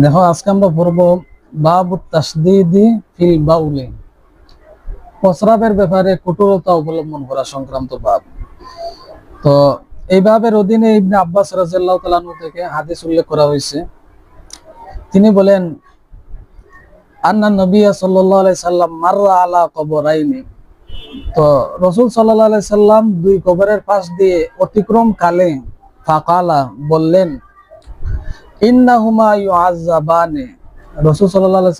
দেখো, আজকে আমরা পড়ব বাবু তাসদিদি ফিল বাউলে। প্রস্রাবের ব্যাপারে কঠোরতা অবলম্বন করা সংক্রান্ত বাব। তো এই বাবের অধীনে ইবনে আব্বাস রাজিয়াল্লাহু তাআলা থেকে হাদিস উল্লেখ করা হয়েছে। তিনি বলেন, আন্না নবিয়া আলাইহি সাল্লাম মাররা আলা কবরাইনি। তো রসুল সাল্লাল্লাহু সাল্লাম দুই কবরের পাশ দিয়ে অতিক্রম কালে ফাকালা বললেন ইন্নাহুমা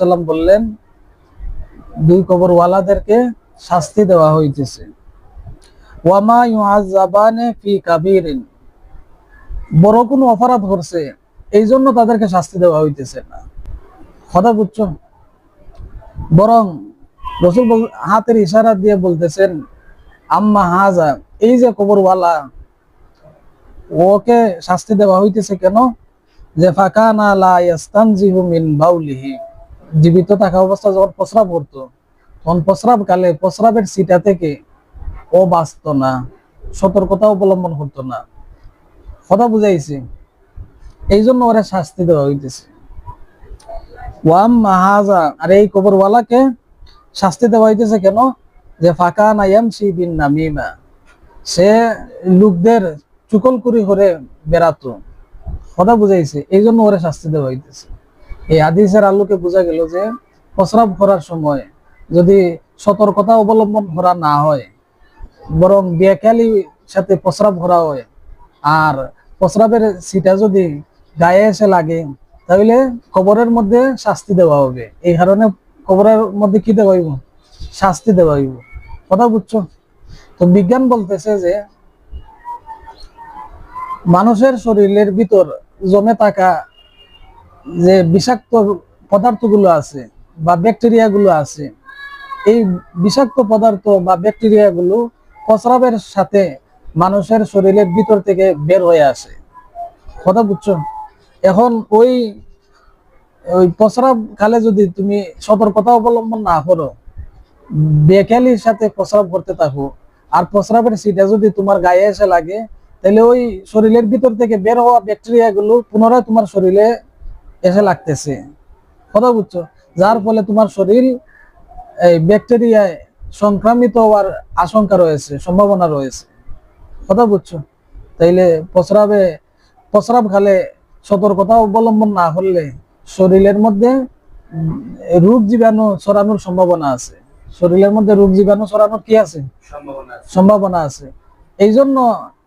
সাল্লাম বললেন, দুই কবরওয়ালাদেরকে শাস্তি দেওয়া হইতেছে। ওয়ামা ফি বড় কোনো অপরাধ করছে এই জন্য তাদেরকে শাস্তি দেওয়া হইতেছে না। কথা বুঝছ? বরং রসুল হাতের ইশারা দিয়ে বলতেছেন, আম্মা হাজা, এই যে কবরওয়ালা, ওকে শাস্তি দেওয়া হইতেছে কেন? যে ফাকানা লা ইয়াস্তানজিহু মিন বাউলিহি। জীবিত থাকা অবস্থা যখন প্রস্রাব করতো, তখন প্রস্রাব কালে প্রস্রাবের সিটা থেকে ও বাঁচতো না, সতর্কতা অবলম্বন করতো না। কথা বুঝাইছি। এই জন্য ওরা শাস্তি দেওয়া হইতেছে। ওয়াম মাহাজা আর এই কবরওয়ালাকে শাস্তি দেওয়া হইতেছে কেন? যে ফাঁকা নাইয়াম বিন নামিমা। সে লোকদের চুকল করি করে বেড়াতো। কথা বুঝাইছে এই জন্য ওরে শাস্তি দেওয়া হইতেছে। এই হাদিসের আলোকে বোঝা গেল যে প্রস্রাব করার সময় যদি সতর্কতা অবলম্বন করা না হয়, বরং বেকালি সাথে প্রস্রাব করা হয়, আর প্রস্রাবের সিটা যদি গায়ে এসে লাগে, তাহলে কবরের মধ্যে শাস্তি দেওয়া হবে। এই কারণে কবরের মধ্যে কি দেওয়া হইব? শাস্তি দেওয়া হইব। কথা বুঝছ? তো বিজ্ঞান বলতেছে যে মানুষের শরীরের ভিতর জমে থাকা যে বিষাক্ত পদার্থগুলো আছে বা ব্যাকটেরিয়া গুলো আছে, এই বিষাক্ত পদার্থ বা ব্যাকটেরিয়া গুলো প্রস্রাবের সাথে মানুষের শরীরের ভিতর থেকে বের হয়ে আসে। কথা বুঝছ? এখন ওই ওই প্রস্রাব কালে যদি তুমি সতর্কতা অবলম্বন না করো, বেকালির সাথে প্রস্রাব করতে থাকো, আর প্রস্রাবের সিটা যদি তোমার গায়ে এসে লাগে তাহলে ওই শরীরের ভিতর থেকে বের হওয়া ব্যাকটেরিয়া গুলো পুনরায় তোমার শরীরে এসে লাগতেছে। কথা বুঝছ? যার ফলে তোমার শরীর এই ব্যাকটেরিয়ায় সংক্রামিত হওয়ার আশঙ্কা রয়েছে সম্ভাবনা রয়েছে। কথা বুঝছ? তাইলে প্রস্রাবে প্রস্রাব খালে সতর্কতা অবলম্বন না হলে শরীরের মধ্যে রোগ জীবাণু ছড়ানোর সম্ভাবনা আছে। শরীরের মধ্যে রোগ জীবাণু ছড়ানোর কি আছে? সম্ভাবনা আছে। এই জন্য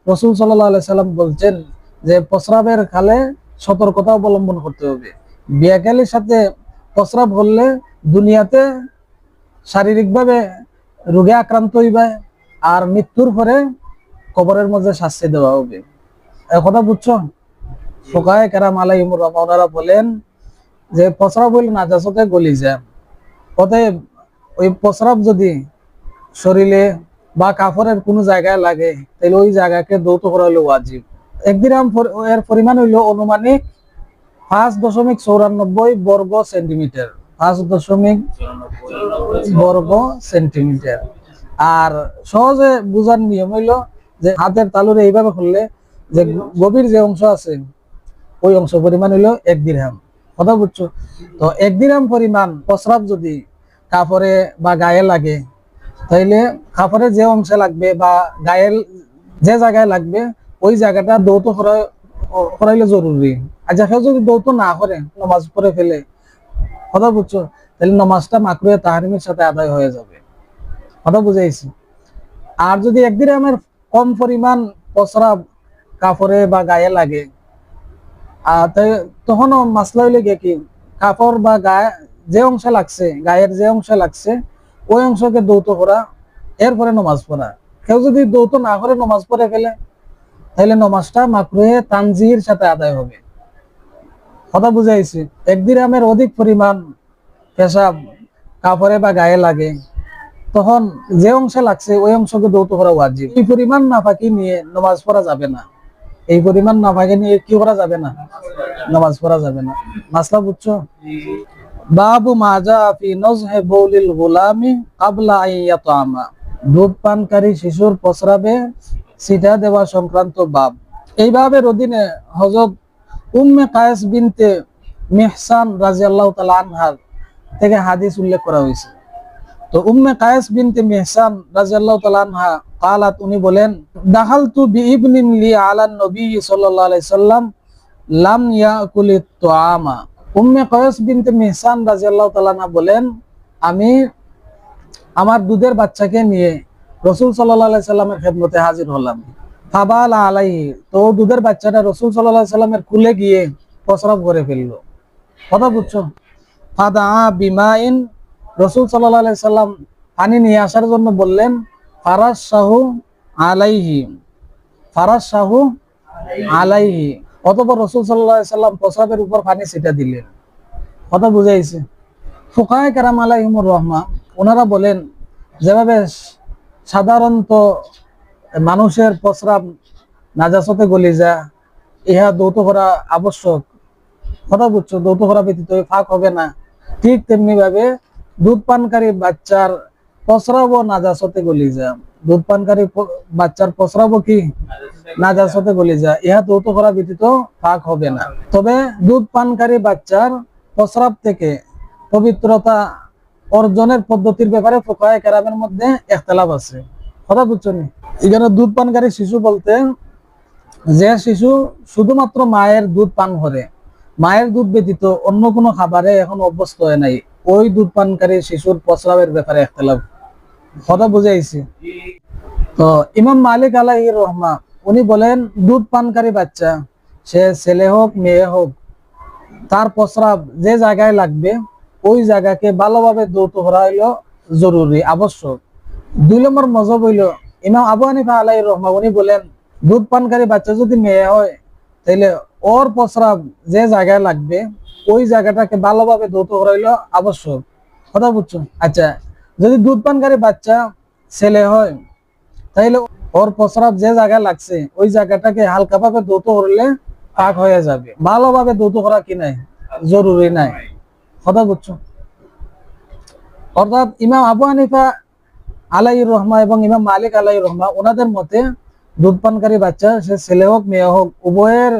রসুল সাল্লাহ সাল্লাম বলছেন যে প্রস্রাবের খালে সতর্কতা অবলম্বন করতে হবে। বিয়াকালির সাথে প্রস্রাব করলে দুনিয়াতে শারীরিকভাবে রোগে আক্রান্ত হইবে আর মৃত্যুর পরে কবরের মধ্যে শাস্তি দেওয়া হবে। কথা বুঝছ? ফোকায় কেরাম আলাইহিমুর রহমান ওনারা বলেন যে প্রস্রাব হইলে নাজাসতে গলি যায়। অতএব ওই প্রস্রাব যদি শরীরে বা কাপড়ের কোনো জায়গায় লাগে তাহলে ওই জায়গাকে দৌত করা হলো ওয়াজিব। একদিন এর পরিমাণ হইল অনুমানিক পাঁচ দশমিক চৌরানব্বই বর্গ সেন্টিমিটার। পাঁচ দশমিক বর্গ সেন্টিমিটার। আর সহজে বুঝার নিয়ম হইল যে হাতের তালুরে এইভাবে খুললে যে গভীর যে অংশ আছে, ওই অংশ পরিমাণ হইল এক দিরহাম। কথা বুঝছ? তো এক দিরহাম পরিমাণ প্রস্রাব যদি কাপড়ে বা গায়ে লাগে তাইলে কাপড়ে যে অংশে লাগবে বা গায়ের যে জায়গায় লাগবে, ওই জায়গাটা দৌত করা, করাইলে জরুরি। আর যাকে যদি দৌত না করে, নমাজ পড়ে ফেলে, কথা বুঝছ? তাহলে নমাজটা মাকরুয়ে তাহারিমের সাথে আদায় হয়ে যাবে। কথা বুঝাইছি? আর যদি একদিন আমার কম পরিমাণ প্রস্রাব কাপড়ে বা গায়ে লাগে, আর তখনও মাসলা হইলে কি, কাপড় বা গায়ে যে অংশে লাগছে, গায়ের যে অংশে লাগছে ওই অংশকে দৌত করা, এরপরে নমাজ পড়া। কেউ যদি দৌত না করে নমাজ পড়ে ফেলে, তাহলে নমাজটা মাকরুহে তানজির সাথে আদায় হবে। কথা বুঝাইছি এক দিরামের অধিক পরিমাণ পেশাব কাপড়ে বা গায়ে লাগে, তখন যে অংশে লাগছে ওই অংশকে দৌত করা ওয়াজিব। এই পরিমাণ নাফাকি নিয়ে নমাজ পড়া যাবে না। এই পরিমাণ নাফাকি নিয়ে কি করা যাবে না? নামাজ পড়া যাবে না। মাসলা বুঝছ? বাবু মাজা ফি নজহে বৌলিল গোলামি কাবলা আইয়াতামা দুধ পানকারী শিশুর প্রস্রাবে সিটা দেওয়া সংক্রান্ত বাব। এই বাবের অধীনে হজরত উম্মে কায়েস বিনতে মেহসান রাজিয়াল্লাহ তালা আনহার থেকে হাদিস উল্লেখ করা হয়েছে। তো উম্মে কায়েস বিনতে মেহসান রাজিয়াল্লাহ তালা আনহা কালাত উনি বলেন, দাখালতু বিইবনিন লি আলা নবী সাল্লাল্লাহু আলাইহি সাল্লাম লাম ইয়াকুলি তুআমা। উম্মে কায়েস বিনতে মেহসান রাজিয়াল্লাহু তাআলা আনহা বলেন, আমি আমার দুধের বাচ্চাকে নিয়ে রসুল সাল্লাহ সাল্লামের খেদমতে হাজির হলাম। ফাবাল আলাই তো দুধের বাচ্চাটা রসুল সাল্লাহ সাল্লামের কুলে গিয়ে প্রস্রাব করে ফেলল। কথা বুঝছ? ফাদা বিমাইন রসুল সাল্লাহ সাল্লাম পানি নিয়ে আসার জন্য বললেন ফারাস শাহু আলাইহি ফারাস শাহু আলাইহি অতপর রসুল সাল্লাহ সাল্লাম প্রস্রাবের উপর পানি ছিটা দিলেন। কথা বুঝাইছে। ফুকায় কারাম আলাইহিমুর রহমা, ওনারা বলেন, যেভাবে সাধারণত মানুষের প্রস্রাব নাজাসতে গলি যা ইহা দৌত করা আবশ্যক। কথা বুঝছ? দৌত করা ব্যতীত ফাঁক হবে না। ঠিক তেমনি ভাবে দুধ পানকারী বাচ্চার প্রস্রাবও নাজাসতে গলি যা দুধ বাচ্চার প্রস্রাবও কি নাজাসতে গলি যা ইহা দৌত করা ব্যতীত ফাঁক হবে না। তবে দুধ পানকারী বাচ্চার প্রস্রাব থেকে পবিত্রতা অর্জনের পদ্ধতির ব্যাপারে ফোকায় কেরামের মধ্যে একতলাপ আছে। কথা বুঝছ নি? এখানে দুধ পানকারী শিশু বলতে, যে শিশু শুধুমাত্র মায়ের দুধ পান করে, মায়ের দুধ ব্যতীত অন্য কোনো খাবারে এখন অভ্যস্ত হয় নাই। ওই দুধ পানকারী শিশুর প্রস্রাবের ব্যাপারে একতলাপ কথা বুঝাইছি। তো ইমাম মালিক আলাহি রহমা, উনি বলেন, দুধ পানকারী বাচ্চা, সে ছেলে হোক, মেয়ে হোক, তার প্রস্রাব যে জায়গায় লাগবে, ওই জায়গাকে ভালোভাবে দৌত করা হইল জরুরি, আবশ্যক। দুই নম্বর মজব হইল, ইমাম আবু হানিফা আলাই রহমা, উনি বলেন, দুধ পানকারী বাচ্চা যদি মেয়ে হয় তাহলে ওর প্রস্রাব যে জায়গায় লাগবে, ওই জায়গাটাকে ভালোভাবে দৌত করা হইল আবশ্যক। কথা বুঝছ? আচ্ছা যদি দুধ পানকারী বাচ্চা ছেলে হয় তাহলে ওর প্রস্রাব যে জায়গায় লাগছে, ওই জায়গাটাকে হালকাভাবে দৌত করলে পাক হয়ে যাবে। ভালোভাবে দৌত করা কি নাই? জরুরি নাই। কথা বুঝছ? অর্থাৎ ইমাম আবু হানিফা আলাই রহমা এবং ইমাম মালিক আলাই রহমা, ওনাদের মতে দুধ পানকারী বাচ্চা সে ছেলে হোক, মেয়ে হোক, উভয়ের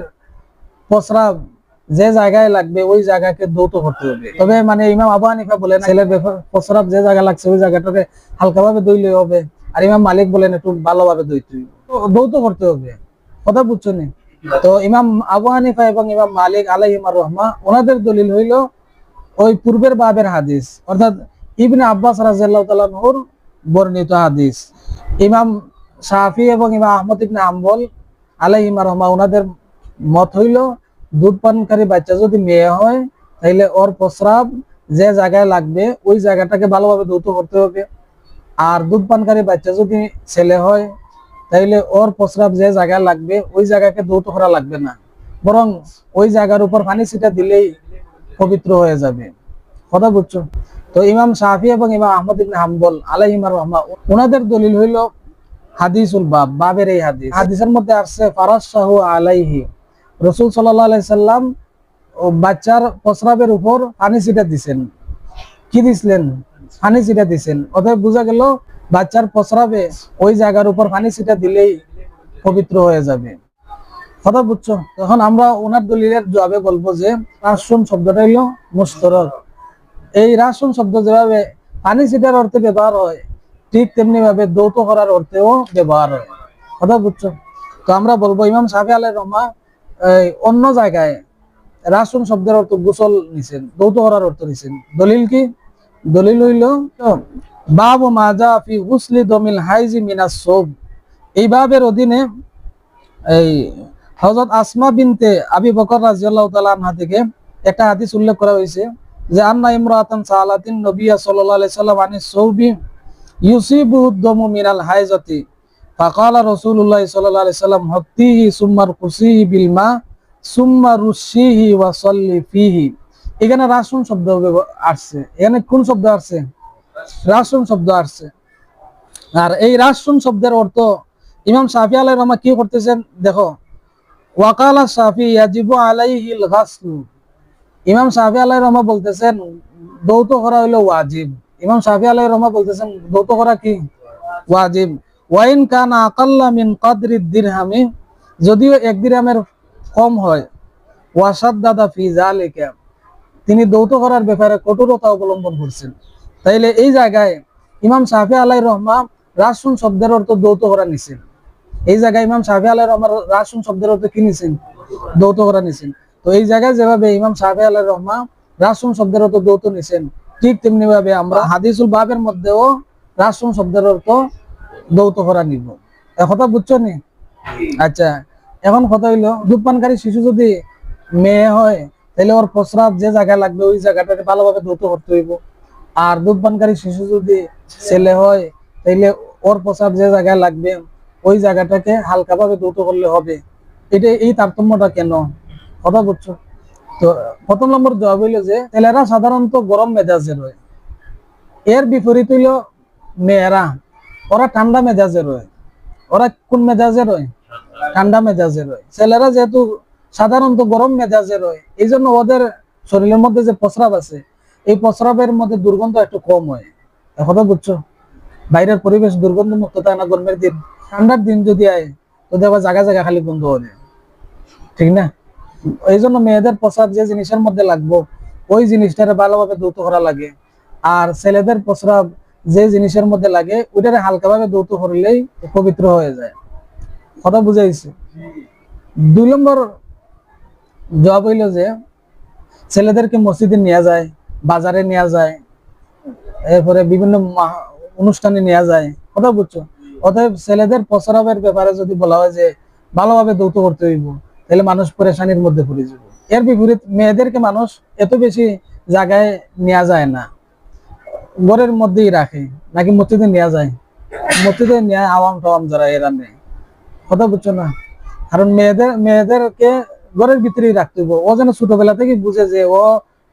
প্রস্রাব যে জায়গায় লাগবে ওই জায়গাকে দৌত করতে হবে। তবে মানে ইমাম আবু হানিফা বলেন ছেলের ব্যাপার- প্রস্রাব যে জায়গা লাগছে ওই জায়গাটাকে হালকাভাবে দইলে হবে। আর ইমাম মালিক বলেন একটু ভালোভাবে দইতে দৌত করতে হবে। কথা বুঝছ নি? তো ইমাম আবু হানিফা এবং ইমাম মালিক আলাইহিমা রহমা ওনাদের দলিল হইল ওই পূর্বের বাবের হাদিস। অর্থাৎ ইবনে আব্বাস রাজিয়াল্লাহু তাআলার বর্ণিত হাদিস। ইমাম শাফি এবং ইমাম আহমদ ইবনে হাম্বল আলাইহিমা রহমা ওনাদের মত হইল দুধ পানকারী বাচ্চা যদি মেয়ে হয় তাহলে ওর প্রস্রাব যে জায়গায় লাগবে, ওই জায়গাটাকে ভালোভাবে দৌত করতে হবে। আর দুধ পানকারী বাচ্চা যদি ছেলে হয়, তাইলে ওর প্রস্রাব যে জায়গায় লাগবে, ওই জায়গাকে দৌত করা লাগবে না। বরং ওই জায়গার উপর পানি ছিটা দিলেই পবিত্র হয়ে যাবে। কথা বুঝছ? তো ইমাম শাফি এবং ইমাম আহমদ ইবনে হাম্বল আলাইহিমা রহমা ওনাদের দলিল হইল হাদিসুল বাব, বাবের এই হাদিস। হাদিসের মধ্যে আসছে ফারাস শাহু আলাইহি। রসুল আলাইসাল্লাম বাচ্চার প্রস্রাবের উপর পানি ছিটা দিছেন। কি দিছিলেন? পানি ছিটা দিছেন। অতএব বোঝা গেল, বাচ্চার প্রস্রাবে ওই জায়গার উপর পানি ছিটা দিলেই পবিত্র হয়ে যাবে। কথা বুঝছ? তখন আমরা ওনার দলিলের জবাবে বলব যে রাসন শব্দটা হইল মুস্তরক এই রাসন শব্দ যেভাবে পানি ছিটার অর্থে ব্যবহার হয়, ঠিক তেমনি ভাবে দৌত করার অর্থেও ব্যবহার হয়। কথা বুঝছ? তো আমরা বলব, ইমাম সাহেব আলাই রহমা অন্য জায়গায় রাসুন শব্দের অর্থ গোসল নিছেন, দৌত করার অর্থ নিছেন। দলিল কি? দলিল হইল, বাব মাজা ফি গুসলি দমিল হাইজি মিনাস সোব। এই বাবের অধীনে এই হযরত আসমা বিনতে আবি বকর রাদিয়াল্লাহু তাআলা আনহা থেকে একটা হাদিস উল্লেখ করা হয়েছে যে, আন্না ইমরাতান সালাতিন নবিয়া আলাইহি সাল্লাম আনি সৌবি ইউসিবু দমু মিনাল হাইজাতি। এখানে রাসুন শব্দ আসছে। এখানে কোন শব্দ আসছে? রাসুন শব্দ আসছে। আর এই রাসুন শব্দের অর্থ ইমাম শাফি আলাই রহমা কি করতেছেন? দেখো, ওয়াকালা শাফি ইয়াজিবু আলাইহিল গাসলু। ইমাম শাফি আলাই রহমা বলতেছেন, দৌত করা হইল ওয়াজিব। ইমাম শাফি আলাই রহমা বলতেছেন, দৌত করা কি? ওয়াজিব। ওয়াইন কানা আকাল্লা মিন কাদরি দিরহামি, যদিও এক দিরহামের কম হয়। ওয়াসাদ দাদা ফি জালিকা তিনি দৌত করার ব্যাপারে কঠোরতা অবলম্বন করছেন। তাইলে এই জায়গায় ইমাম শাহি আলাই রহমান রাসুন শব্দের অর্থ দৌত করা নিছেন। এই জায়গায় ইমাম শাহি আলাই রহমান রাসুন শব্দের অর্থ কি নিছেন? দৌত করা নিছেন। তো এই জায়গায় যেভাবে ইমাম শাহি আলাই রহমান রাসুন শব্দের অর্থ দৌত নিছেন, ঠিক তেমনি ভাবে আমরা হাদিসুল বাবের মধ্যেও রাসুন শব্দের অর্থ দৌত করা নিব। এ কথা বুঝছ নি? আচ্ছা এখন কথা হইল দুধপানকারী শিশু যদি মেয়ে হয় তাহলে ওর প্রস্রাব যে জায়গায় লাগবে, ওই জায়গাটাকে ভালোভাবে দৌত করতে হইব। আর দুধপানকারী শিশু যদি ছেলে হয় তাহলে ওর প্রস্রাব যে জায়গায় লাগবে, ওই জায়গাটাকে হালকাভাবে দ্রুত করলে হবে। এটা এই তারতম্যটা কেন? কথা বুঝছ? তো প্রথম নম্বর জবাব হইল যে ছেলেরা সাধারণত গরম মেজাজের হয় এর বিপরীত হইল মেয়েরা। ওরা ঠান্ডা মেজাজের হয় ওরা কোন মেজাজের হয় ঠান্ডা মেজাজে হয় ছেলেরা যেহেতু সাধারণত গরম মেজাজের হয় এই জন্য ওদের শরীরের মধ্যে যে প্রস্রাব আছে, এই প্রস্রাবের মধ্যে দুর্গন্ধ একটু কম হয়। কথা বুঝছ? বাইরের পরিবেশ দুর্গন্ধ মুক্ত থাকে না গরমের দিন? ঠান্ডার দিন যদি আয়, তো দেখবা জায়গা জায়গা খালি গন্ধ হবে ঠিক না? এই জন্য মেয়েদের প্রস্রাব যে জিনিসের মধ্যে লাগবো, ওই জিনিসটারে ভালোভাবে দ্রুত করা লাগে। আর ছেলেদের প্রস্রাব যে জিনিসের মধ্যে লাগে, ওইটারে হালকাভাবে দ্রুত করলেই পবিত্র হয়ে যায়। কথা বুঝাইছে? দুই নম্বর জবাব হইল যে, ছেলেদেরকে মসজিদে নেওয়া যায়, বাজারে নেওয়া যায়, এরপরে বিভিন্ন অনুষ্ঠানে নেওয়া যায়। কথা বুঝছ? অতএব ছেলেদের প্রস্রাবের ব্যাপারে যদি বলা হয় যে, ভালোভাবে দৌত করতে হইব, তাহলে মানুষ পরেশানির মধ্যে পড়ে যাব। এর বিপরীত, মেয়েদেরকে মানুষ এত বেশি জায়গায় নেওয়া যায় না। ঘরের মধ্যেই রাখে, নাকি মসজিদে নেওয়া যায়? মসজিদে নেওয়া আওয়াম টাওয়াম যারা এরা নেই কথা বুঝছ না? কারণ মেয়েদের, মেয়েদেরকে ঘরের ভিতরেই রাখতে হইব ও যেন ছোটবেলা থেকে বুঝে যে ও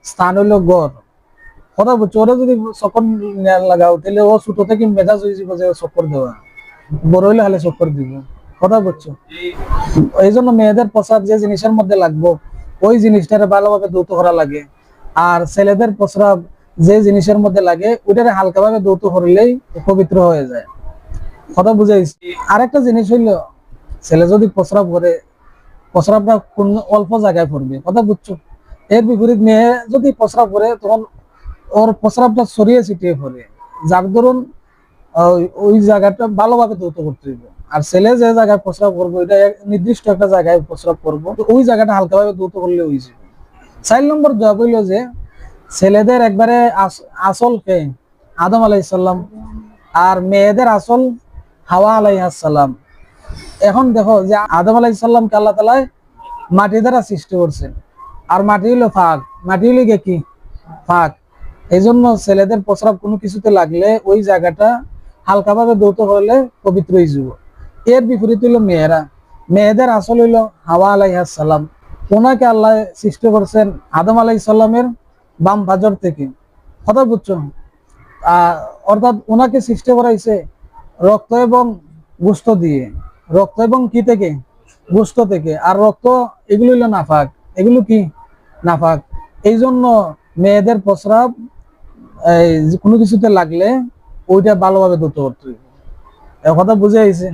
স্থান হইল ঘর। কথা বুঝছ? ওরা যদি নেওয়া লাগাও, তাহলে ও ছোট থেকে মেজাজ হয়ে যাব যে চক্কর দেওয়া। বড় হইলে হলে চক্কর দিব। কথা বুঝছ? এই জন্য মেয়েদের প্রসাদ যে জিনিসের মধ্যে লাগবো, ওই জিনিসটারে ভালোভাবে দ্রুত করা লাগে। আর ছেলেদের প্রস্রাব যে জিনিসের মধ্যে লাগে, ওইটারে হালকাভাবে দ্রুত করলেই পবিত্র হয়ে যায়। কথা বুঝাইছি আরেকটা জিনিস হইল, ছেলে যদি প্রস্রাব করে, প্রস্রাবটা কোন অল্প জায়গায় পড়বে, কথা বুঝছ? এর বিপরীত মেয়ে যদি প্রস্রাব করে, তখন ওর প্রস্রাবটা ছড়িয়ে ছিটিয়ে পড়ে। যার ধরুন ওই- জায়গাটা ভালোভাবে দৌত করতে হইব। আর ছেলে যে জায়গায় প্রস্রাব করব এটা নির্দিষ্ট একটা জায়গায় প্রস্রাব করব ওই জায়গাটা হালকাভাবে দ্রুত করলে হয়ে যাবে। চার নম্বর জবাব হইল যে ছেলেদের একবারে আস- আসল কে? আদম আলাইসাল্লাম আর মেয়েদের আসল হাওয়া আলাইহাসাল্লাম এখন দেখো যে আদম আলাইসাল্লামকে আল্লাহ তালায় মাটি দ্বারা সৃষ্টি করছেন। আর মাটি হইল ফাঁক। মাটি হইল গিয়ে কি? ফাঁক। এই জন্য ছেলেদের প্রস্রাব কোনো কিছুতে লাগলে ওই জায়গাটা হালকাভাবে দ্রুত হলে পবিত্র হয়ে যাব। এর বিপরীত হইল মেয়েরা। মেয়েদের আসল হইল হাওয়া আলাইহাসাল্লাম ওনাকে আল্লাহ সৃষ্টি করছেন আদম আলাইসাল্লামের বাম বাজর থেকে। কথা আহ, অর্থাৎ ওনাকে সৃষ্টি করা হয়েছে রক্ত এবং গোস্ত দিয়ে। রক্ত এবং কি থেকে? গোস্ত থেকে। আর রক্ত এগুলো হইল নাফাক। এগুলো কি? নাফাক। এই জন্য মেয়েদের প্রস্রাব কোনো কিছুতে লাগলে ওইটা ভালোভাবে ধুতে করতে কথা বুঝে আইছে?